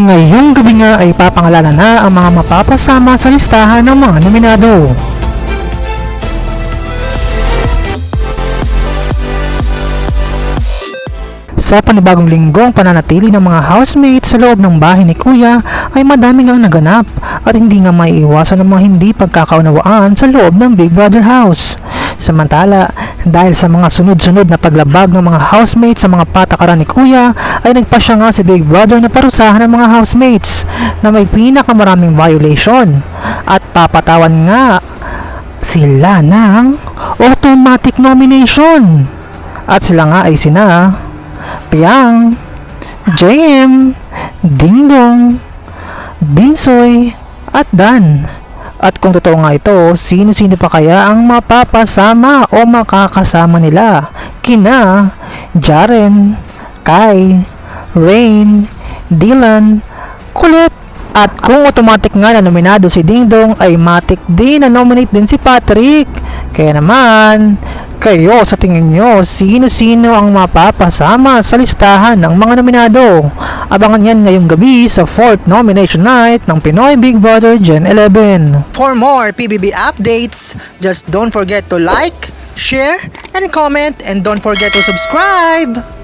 Ngayong gabi nga ay papangalanan na ang mga mapapasama sa listahan ng mga nominado. Sa panibagong linggong pananatili ng mga housemates sa loob ng bahay ni Kuya ay madami nga naganap at hindi nga maiiwasan ng mga hindi pagkakaunawaan sa loob ng Big Brother house. Samantala, dahil sa mga sunod-sunod na paglabag ng mga housemates sa mga patakaran ni Kuya ay nagpasya nga si Big Brother na parusahan ng mga housemates na may pinakamaraming violation at papatawan nga sila ng automatic nomination. At sila nga ay sina Piang, JM, Dingdong, Binsoy, at Dan. At kung totoo nga ito, sino-sino pa kaya ang mapapasama o makakasama nila? Kina, Jaren, Kai, Rain, Dylan, Kulit, at kung automatic nga na nominado si Dingdong ay matik din na nominate din si Patrick. Kaya naman, kayo sa tingin nyo, sino-sino ang mapapasama sa listahan ng mga nominado? Abangan yan ngayong gabi sa 4th nomination night ng Pinoy Big Brother Gen 11. For more PBB updates, just don't forget to like, share, and comment, and don't forget to subscribe!